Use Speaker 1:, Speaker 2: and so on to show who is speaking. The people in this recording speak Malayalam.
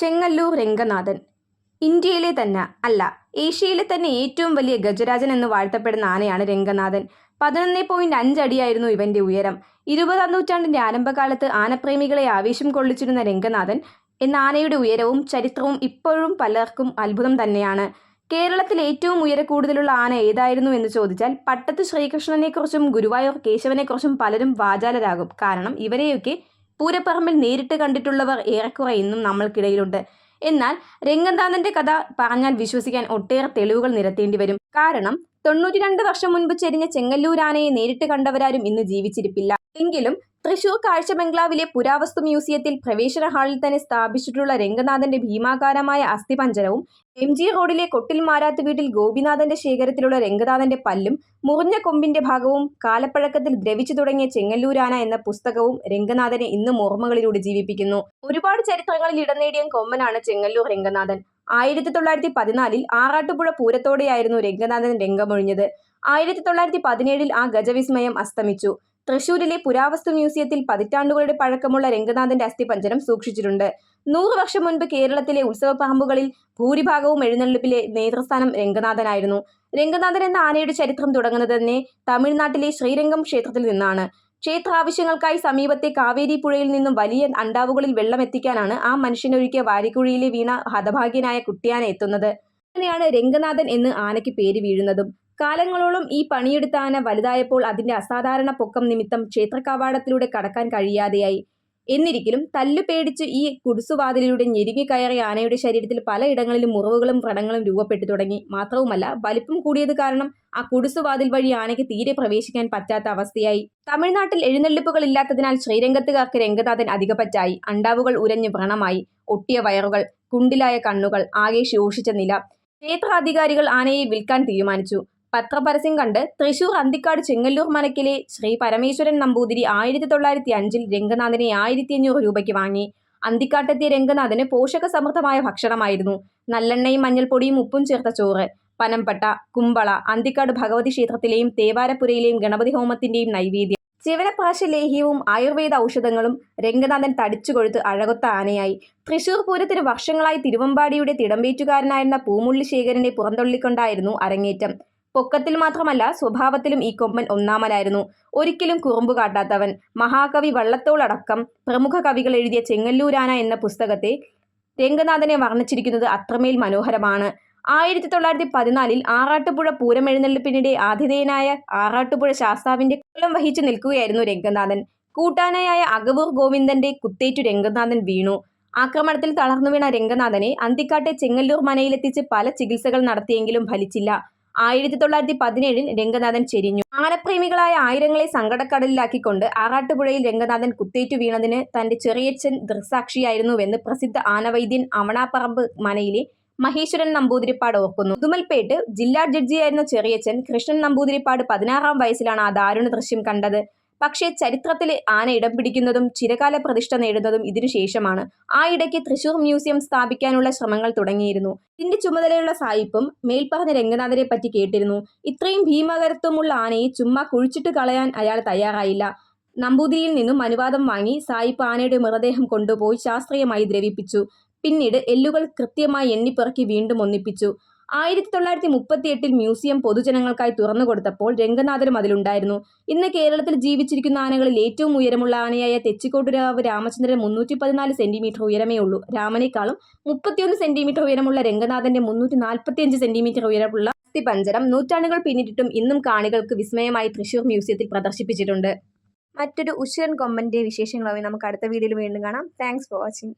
Speaker 1: ചെങ്ങല്ലൂർ രംഗനാഥൻ. ഇന്ത്യയിലെ തന്നെ അല്ല ഏഷ്യയിലെ തന്നെ ഏറ്റവും വലിയ ഗജരാജൻ എന്ന് വാഴ്ത്തപ്പെടുന്ന ആനയാണ് രംഗനാഥൻ. പതിനൊന്ന് പോയിന്റ് അഞ്ചടിയായിരുന്നു ഇവന്റെ ഉയരം. ഇരുപതാം നൂറ്റാണ്ടിന്റെ ആരംഭകാലത്ത് ആനപ്രേമികളെ ആവേശം കൊള്ളിച്ചിരുന്ന രംഗനാഥൻ എന്ന ആനയുടെ ഉയരവും ചരിത്രവും ഇപ്പോഴും പലർക്കും അത്ഭുതം തന്നെയാണ്. കേരളത്തിൽ ഏറ്റവും ഉയര കൂടുതലുള്ള ആന ഏതായിരുന്നു എന്ന് ചോദിച്ചാൽ പട്ടത്ത് ശ്രീകൃഷ്ണനെക്കുറിച്ചും ഗുരുവായൂർ കേശവനെക്കുറിച്ചും പലരും വാചാലരാകും. കാരണം ഇവരെയൊക്കെ പൂരപ്പറമ്പിൽ നേരിട്ട് കണ്ടിട്ടുള്ളവർ ഏറെക്കുറെ ഇന്നും നമ്മൾക്കിടയിലുണ്ട്. എന്നാൽ രംഗനാഥന്റെ കഥ പറഞ്ഞാൽ വിശ്വസിക്കാൻ ഒട്ടേറെ തെളിവുകൾ നിരത്തേണ്ടി വരും. കാരണം തൊണ്ണൂറ്റി വർഷം മുൻപ് ചെരിഞ്ഞ ചെങ്ങല്ലൂരാനയെ നേരിട്ട് കണ്ടവരാരും ഇന്ന് ജീവിച്ചിരിപ്പില്ല. എങ്കിലും തൃശൂർ കാഴ്ച ബംഗ്ലാവിലെ പുരാവസ്തു മ്യൂസിയത്തിൽ പ്രവേശന ഹാളിൽ തന്നെ സ്ഥാപിച്ചിട്ടുള്ള രംഗനാഥന്റെ ഭീമാകാരമായ അസ്ഥിപഞ്ജരവും എം ജി റോഡിലെ കൊട്ടിൽ മാരാത്ത് വീട്ടിൽ ഗോപിനാഥന്റെ ശേഖരത്തിലുള്ള രംഗനാഥന്റെ പല്ലും മുറിഞ്ഞ കൊമ്പിന്റെ ഭാഗവും കാലപ്പഴക്കത്തിൽ ദ്രവിച്ചു തുടങ്ങിയ ചെങ്ങല്ലൂരാന എന്ന പുസ്തകവും രംഗനാഥനെ ഇന്നും ഓർമ്മകളിലൂടെ ജീവിപ്പിക്കുന്നു. ഒരുപാട് ചരിത്രങ്ങളിൽ ഇടനേടിയ കൊമ്പനാണ് ചെങ്ങല്ലൂർ രംഗനാഥൻ. ആയിരത്തി തൊള്ളായിരത്തി പതിനാലിൽ ആറാട്ടുപുഴ പൂരത്തോടെയായിരുന്നു രംഗനാഥൻ രംഗമൊഴിഞ്ഞത്. ആയിരത്തി തൊള്ളായിരത്തി പതിനേഴിൽ ആ ഗജവിസ്മയം അസ്തമിച്ചു. തൃശൂരിലെ പുരാവസ്തു മ്യൂസിയത്തിൽ പതിറ്റാണ്ടുകളുടെ പഴക്കമുള്ള രംഗനാഥന്റെ അസ്ഥിപഞ്ജരം സൂക്ഷിച്ചിട്ടുണ്ട്. നൂറു വർഷം മുൻപ് കേരളത്തിലെ ഉത്സവ പാമ്പുകളിൽ ഭൂരിഭാഗവും എഴുന്നള്ളിപ്പിലെ നേതൃസ്ഥാനം രംഗനാഥനായിരുന്നു. രംഗനാഥൻ എന്ന ആനയുടെ ചരിത്രം തുടങ്ങുന്നത് തന്നെ തമിഴ്നാട്ടിലെ ശ്രീരംഗം ക്ഷേത്രത്തിൽ നിന്നാണ്. ക്ഷേത്ര ആവശ്യങ്ങൾക്കായി സമീപത്തെ കാവേരി പുഴയിൽ നിന്നും വലിയ അണ്ടാവുകളിൽ വെള്ളം എത്തിക്കാനാണ് ആ മനുഷ്യനൊരുക്കിയ വാരിക്കുഴിയിലെ വീണ ഹതഭാഗ്യനായ കുട്ടിയാന എത്തുന്നത്. അങ്ങനെയാണ് രംഗനാഥൻ എന്ന് ആനയ്ക്ക് പേര് വീഴുന്നതും. കാലങ്ങളോളം ഈ പണിയെടുത്ത ആന വലുതായപ്പോൾ അതിന്റെ അസാധാരണ പൊക്കം നിമിത്തം ക്ഷേത്രകവാടത്തിലൂടെ കടക്കാൻ കഴിയാതെയായി. എന്നിരിക്കലും തല്ലു പേടിച്ച് ഈ കുടുസുവാതിലിലൂടെ കയറി ആനയുടെ ശരീരത്തിൽ പലയിടങ്ങളിലും മുറിവുകളും വ്രണങ്ങളും രൂപപ്പെട്ടു തുടങ്ങി. മാത്രവുമല്ല വലിപ്പം കൂടിയത് കാരണം ആ കുടുസുവാതിൽ വഴി ആനയ്ക്ക് തീരെ പ്രവേശിക്കാൻ പറ്റാത്ത അവസ്ഥയായി. തമിഴ്നാട്ടിൽ എഴുന്നള്ളിപ്പുകൾ ഇല്ലാത്തതിനാൽ ശ്രീരംഗത്തുകാർക്ക് രംഗനാഥൻ അധികപ്പറ്റായി. അണ്ടാവുകൾ ഉരഞ്ഞ് വ്രണമായി. ഒട്ടിയ വയറുകൾ കുണ്ടിലായ കണ്ണുകൾ ആകെ ശോഷിച്ച നില. ക്ഷേത്രാധികാരികൾ ആനയെ വിൽക്കാൻ തീരുമാനിച്ചു. പത്രപരസ്യം കണ്ട് തൃശൂർ അന്തിക്കാട് ചെങ്ങല്ലൂർ മനക്കിലെ ശ്രീ പരമേശ്വരൻ നമ്പൂതിരി ആയിരത്തി തൊള്ളായിരത്തി അഞ്ചിൽ രംഗനാഥനെ ആയിരത്തി അഞ്ഞൂറ് രൂപയ്ക്ക് വാങ്ങി. അന്തിക്കാട്ടെത്തിയ രംഗനാഥന് പോഷക സമൃദ്ധമായ ഭക്ഷണമായിരുന്നു. നല്ലെണ്ണയും മഞ്ഞൾപ്പൊടിയും ഉപ്പും ചേർത്ത ചോറ്. പനമ്പട്ട കുമ്പള അന്തിക്കാട് ഭഗവതി ക്ഷേത്രത്തിലെയും തേവാരപ്പുരയിലെയും ഗണപതി ഹോമത്തിന്റെയും നൈവേദ്യം. ശിവനപ്രാശ ലേഹ്യവും ആയുർവേദ ഔഷധങ്ങളും രംഗനാഥൻ തടിച്ചു കൊഴുത്ത് അഴകൊത്ത ആനയായി. തൃശൂർ പൂരത്തിന് വർഷങ്ങളായി തിരുവമ്പാടിയുടെ തിടമ്പേറ്റുകാരനായിരുന്ന പൂമുള്ളി ശേഖരനെ പുറന്തള്ളിക്കൊണ്ടായിരുന്നു അരങ്ങേറ്റം. പൊക്കത്തിൽ മാത്രമല്ല സ്വഭാവത്തിലും ഈ കൊമ്പൻ ഒന്നാമനായിരുന്നു. ഒരിക്കലും കുറുമ്പ് കാട്ടാത്തവൻ. മഹാകവി വള്ളത്തോളടക്കം പ്രമുഖ കവികൾ എഴുതിയ ചെങ്ങല്ലൂരാന എന്ന പുസ്തകത്തെ രംഗനാഥനെ വർണിച്ചിരിക്കുന്നത് അത്രമേൽ മനോഹരമാണ്. ആയിരത്തി തൊള്ളായിരത്തി പതിനാലിൽ ആറാട്ടുപുഴ പൂരമെഴുന്നള്ളിപ്പിനിടെ ആതിഥേയനായ ആറാട്ടുപുഴ ശാസ്താവിന്റെ കൊല്ലം വഹിച്ചു നിൽക്കുകയായിരുന്നു രംഗനാഥൻ. കൂട്ടാനയായ അഗവൂർ ഗോവിന്ദന്റെ കുത്തേറ്റു രംഗനാഥൻ വീണു. ആക്രമണത്തിൽ തളർന്നു വീണ രംഗനാഥനെ അന്തിക്കാട്ടെ ചെങ്ങല്ലൂർ മനയിലെത്തിച്ച് പല ചികിത്സകൾ നടത്തിയെങ്കിലും ഫലിച്ചില്ല. ആയിരത്തി തൊള്ളായിരത്തി പതിനേഴിൽ രംഗനാഥൻ ചെരിഞ്ഞു. ആനപ്രേമികളായ ആയിരങ്ങളെ സങ്കടക്കടലിലാക്കിക്കൊണ്ട് ആറാട്ടുപുഴയിൽ രംഗനാഥൻ കുത്തേറ്റു വീണതിന് തന്റെ ചെറിയച്ഛൻ ദൃക്സാക്ഷിയായിരുന്നുവെന്ന് പ്രസിദ്ധ ആനവൈദ്യൻ അമണാപ്പറമ്പ് മനയിലെ മഹേശ്വരൻ നമ്പൂതിരിപ്പാട് ഓർക്കുന്നു. ഉദുമൽപേട്ട് ജില്ലാ ജഡ്ജിയായിരുന്ന ചെറിയച്ഛൻ കൃഷ്ണൻ നമ്പൂതിരിപ്പാട് പതിനാറാം വയസ്സിലാണ് ആ ദാരുണ ദൃശ്യം കണ്ടത്. പക്ഷേ ചരിത്രത്തിൽ ആന ഇടം പിടിക്കുന്നതും ചിരകാല പ്രതിഷ്ഠ നേടുന്നതും ഇതിനുശേഷമാണ് ആ ഇടയ്ക്ക് തൃശൂർ മ്യൂസിയം സ്ഥാപിക്കാനുള്ള ശ്രമങ്ങൾ തുടങ്ങിയിരുന്നു. ഇതിന്റെ ചുമതലയുള്ള സായിപ്പും മേൽപ്പറഞ്ഞ രംഗനാഥനെ പറ്റി കേട്ടിരുന്നു. ഇത്രയും ഭീമകരത്വമുള്ള ആനയെ ചുമ്മാ കുഴിച്ചിട്ട് കളയാൻ അയാൾ തയ്യാറായില്ല. നമ്പൂതിരിയിൽ നിന്നും അനുവാദം വാങ്ങി സായിപ്പ് ആനയുടെ മൃതദേഹം കൊണ്ടുപോയി ശാസ്ത്രീയമായി ദ്രവിപ്പിച്ചു. പിന്നീട് എല്ലുകൾ കൃത്യമായി എണ്ണിപ്പിറക്കി വീണ്ടും ഒന്നിപ്പിച്ചു. ആയിരത്തി തൊള്ളായിരത്തി മുപ്പത്തി എട്ടിൽ മ്യൂസിയം പൊതുജനങ്ങൾക്കായി തുറന്നു കൊടുത്തപ്പോൾ രംഗനാഥനും അതിലുണ്ടായിരുന്നു. ഇന്ന് കേരളത്തിൽ ജീവിച്ചിരിക്കുന്ന ആനകളിൽ ഏറ്റവും ഉയരമുള്ള ആനയായ തെച്ചിക്കോട്ടുരാവ് രാമചന്ദ്രൻ മുന്നൂറ്റി പതിനാല് സെന്റിമീറ്റർ ഉയരമേ ഉള്ളൂ. രാമനേക്കാളും മുപ്പത്തിയൊന്ന് സെന്റിമീറ്റർ ഉയരമുള്ള രംഗനാഥന്റെ മുന്നൂറ്റി നാൽപ്പത്തിയഞ്ച് സെന്റിമീറ്റർ ഉയരമുള്ള അസ്ഥിപഞ്ജരം നൂറ്റാണ്ടുകൾ പിന്നിട്ടിട്ടും ഇന്നും കാണികൾക്ക് വിസ്മയമായി തൃശൂർ മ്യൂസിയത്തിൽ പ്രദർശിപ്പിച്ചിട്ടുണ്ട്. മറ്റൊരു ഉശിരൻ കൊമ്പന്റെ വിശേഷങ്ങളുമായി നമുക്ക് അടുത്ത വീഡിയോയിൽ വീണ്ടും കാണാം. Thanks for watching